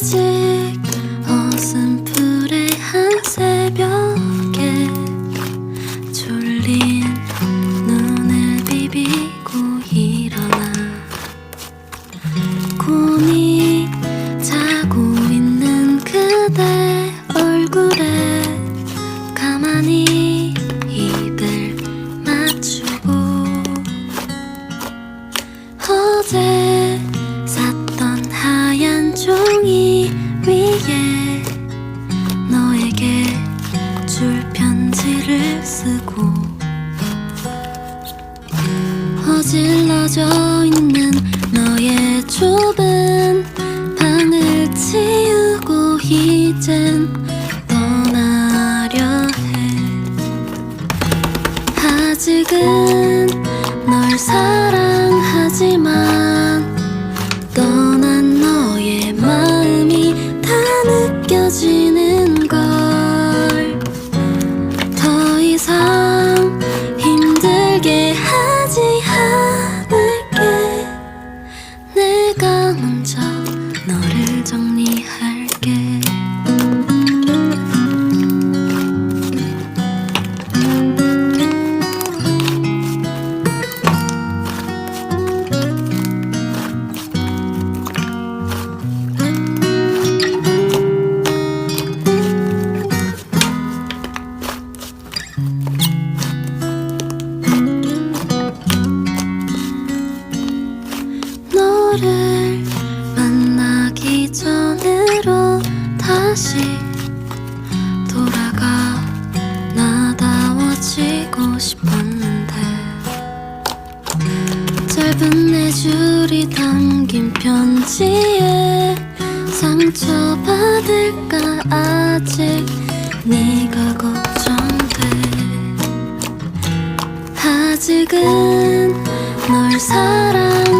아직 어슴푸레 한 새벽에 졸린 눈을 비비고 일어나 곰이 자고 있는 그대 얼굴에 가만히 편지를 쓰고 어질러져 있는 너의 좁은 방을 치우고 이젠 떠나려 해. 아직은 널 사랑 더 이상 힘들게 하지 않을게. 내가 먼저 너를 정리할 너를 만나기 전으로 다시 돌아가 나다워지고 싶었는데 짧은 네 줄이 담긴 편지에 상처받을까 아직 네가 걱정돼. 아직은 널 사랑